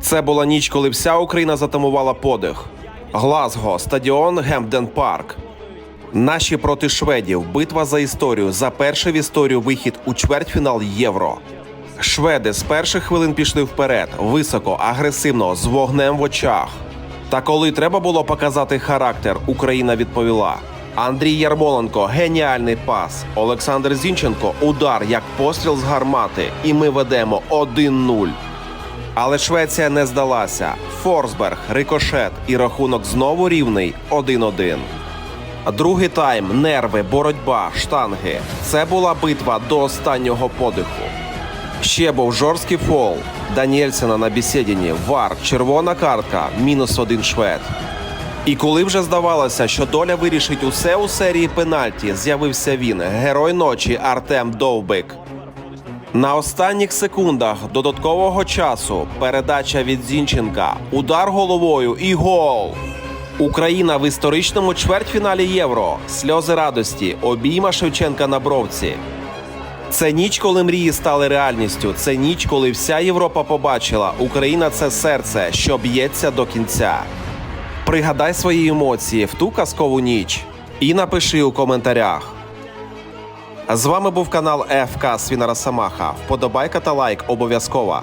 Це була ніч, коли вся Україна затамувала подих. Глазго, стадіон Гемден Парк. Наші проти шведів. Битва за історію. За перший в історію вихід у чвертьфінал Євро. Шведи з перших хвилин пішли вперед, високо, агресивно, з вогнем в очах. Та коли треба було показати характер, Україна відповіла. Андрій Ярмоленко геніальний пас. Олександр Зінченко удар як постріл з гармати. І ми ведемо 1-0. Але Швеція не здалася. Форсберг, рикошет і рахунок знову рівний 1-1. Другий тайм, нерви, боротьба, штанги. Це була битва до останнього подиху. Ще був жорсткий фол. Даніельсена на бісєдіні, вар, червона картка, мінус один швед. І коли вже здавалося, що доля вирішить усе у серії пенальті, з'явився він, герой ночі Артем Довбик. На останніх секундах додаткового часу передача від Зінченка, удар головою і гол. Україна в історичному чвертьфіналі Євро. Сльози радості, обійма Шевченка на бровці. Це ніч, коли мрії стали реальністю. Це ніч, коли вся Європа побачила, Україна це серце, що б'ється до кінця. Пригадай свої емоції в ту казкову ніч і напиши у коментарях. З вами був канал ФК Свінарасамаха. Вподобайка та лайк обов'язково.